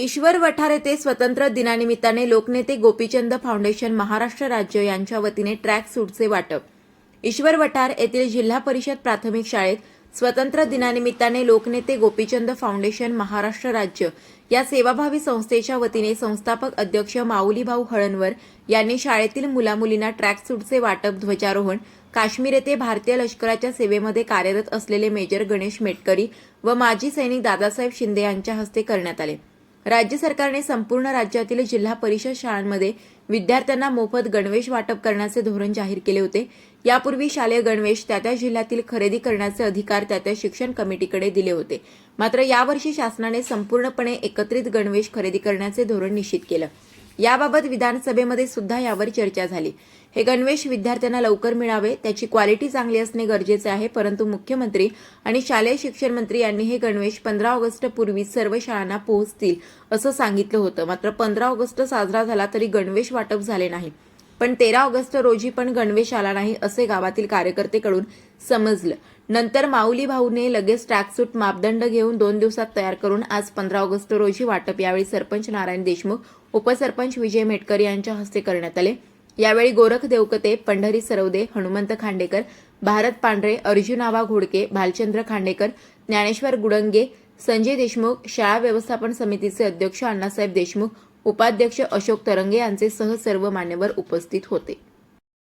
ईश्वर वठार येथे स्वतंत्र दिनानिमित्ताने लोकनेते गोपीचंद फाउंडेशन महाराष्ट्र राज्य यांच्या वतीने ट्रॅक सूटचे वाटप. ईश्वर वठार येथील जिल्हा परिषद प्राथमिक शाळेत स्वतंत्र दिनानिमित्ताने लोकनेते गोपीचंद फाउंडेशन महाराष्ट्र राज्य या सेवाभावी संस्थेच्या वतीने संस्थापक अध्यक्ष माऊलीभाऊ हळणवर यांनी शाळेतील मुलामुलींना ट्रॅक सूटचे वाटप ध्वजारोहण काश्मीर येथे भारतीय लष्कराच्या सेवेमध्ये कार्यरत असलेले मेजर गणेश मेटकरी व माजी सैनिक दादासाहेब शिंदे यांच्या हस्ते करण्यात आले. राज्य सरकारने संपूर्ण राज्यातील जिल्हा परिषद शाळांमध्ये विद्यार्थ्यांना मोफत गणवेश वाटप करण्याचे धोरण जाहीर केले होते. यापूर्वी शालेय गणवेश त्या त्या जिल्ह्यातील खरेदी करण्याचे अधिकार त्या त्या शिक्षण कमिटीकडे दिले होते. मात्र यावर्षी शासनाने संपूर्णपणे एकत्रित गणवेश खरेदी करण्याचे धोरण निश्चित केलं. याबाबत विधानसभेमध्ये सुद्धा यावर चर्चा झाली. हे गणवेश विद्यार्थ्यांना लवकर मिळावे त्याची क्वालिटी चांगली असणे गरजेचे आहे परंतु मुख्यमंत्री आणि शालेय शिक्षण मंत्री यांनी हे गणवेश पंधरा ऑगस्ट पूर्वी सर्व शाळांना पोहोचतील असं सांगितलं होतं. मात्र पंधरा ऑगस्ट साजरा झाला तरी गणवेश वाटप झाले नाही. पण तेरा ऑगस्ट रोजी पण गणवेश आला नाही असे गावातील कार्यकर्तेकडून समजलं. नंतर माऊली भाऊने लगेच ट्रॅकसूट मापदंड घेऊन दोन दिवसात तयार करून आज पंधरा ऑगस्ट रोजी वाटप यावेळी सरपंच नारायण देशमुख उपसरपंच विजय मेटकर यांच्या हस्ते करण्यात आले. यावेळी गोरख देवकते पंढरी सरवदे हनुमंत खांडेकर भारत पांढरे अर्जुन आबा घोडके भालचंद्र खांडेकर ज्ञानेश्वर गुडंगे संजय देशमुख शाळा व्यवस्थापन समितीचे अध्यक्ष अण्णासाहेब देशमुख उपाध्यक्ष अशोक तरंगे यांचे सह सर्व मान्यवर उपस्थित होते.